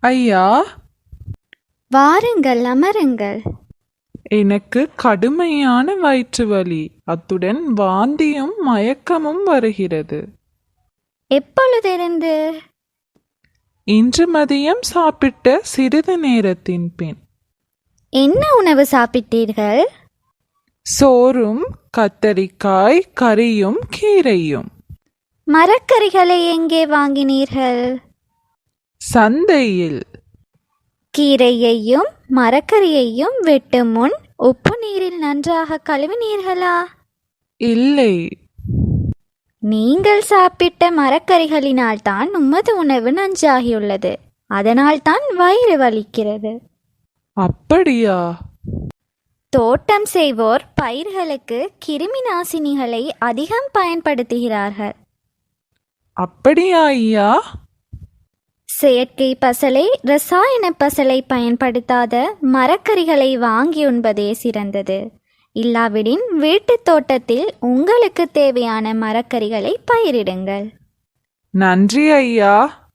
ஐயா? வாருங்கள் அமருங்கள். எனக்கு கடுமையான வயிற்று வலி. அத்துடன் வாந்தியும் மயக்கமும் வருகிறது. எப்பொழுதிருந்து? இன்று மதியம் சாப்பிட்ட சிறிது நேரத்தின் பின். என்ன உணவு சாப்பிட்டீர்கள்? சோறும் கத்தரிக்காய் கறியும் கீரையும். மரக்கறிகளை எங்கே வாங்கினீர்கள்? சந்தையில். கீரையையும் மரக்கறியையும் வெட்டும் முன் உப்பு நீரில் நன்றாக கழுவினீர்களா? இல்லை. நீங்கள் சாப்பிட்ட மரக்கறிகளினால் தான் உமது உணவு நஞ்சாகியுள்ளது அதனால் தான் வயிறு வலிக்கிறது. அப்படியா? தோட்டம் செய்வோர் பயிர்களுக்கு கிருமி நாசினிகளை அதிகம் பயன்படுத்துகிறார்கள். அப்படியா ஐயா? செயற்கை பசலை ரசாயன பசலை பயன்படுத்தாத மரக்கறிகளை வாங்கி உண்பதே சிறந்தது. இல்லாவிடின் வீட்டுத் தோட்டத்தில் உங்களுக்கு தேவையான மரக்கறிகளை பயிரிடுங்கள். நன்றி ஐயா.